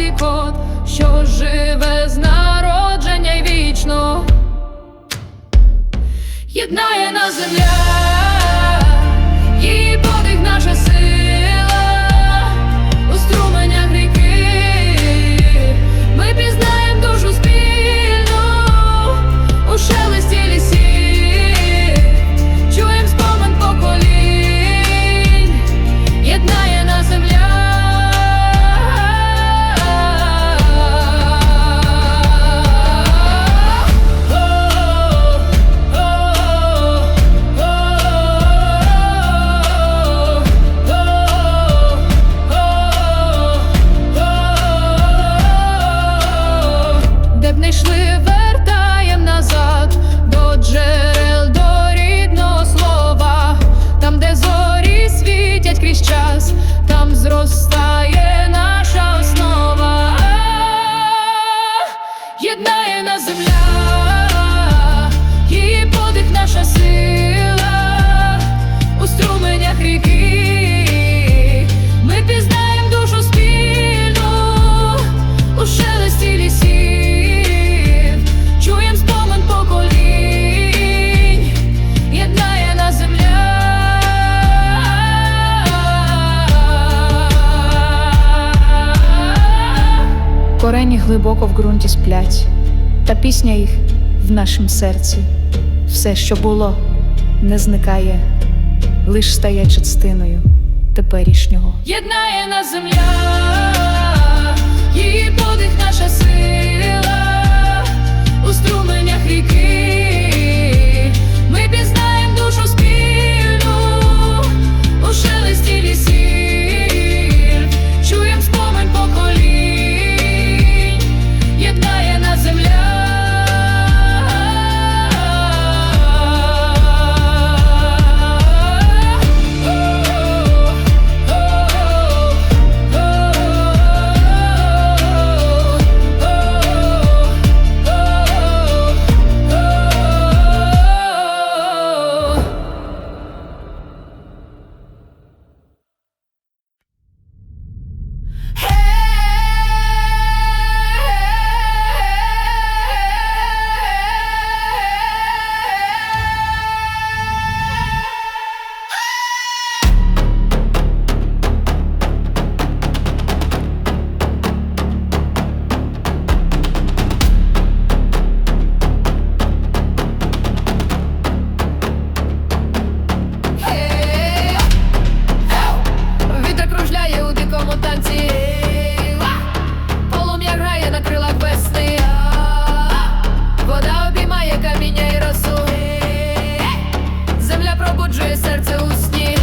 голосі кот, що живе з народження й вічно, єднає на земля, земля, її подих наша сила у струменях ріки. Ми пізнаємо душу спільну у шелесті лісів, чуєм спомин поколінь, єднає нас земля. Корені глибоко в ґрунті сплять, та пісня їх в нашім серці. Все, що було, не зникає, лиш стає частиною теперішнього. Єднає нас земля, її подих наша сила у струменях ріки. Odrze serce ustnie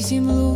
крізь імлу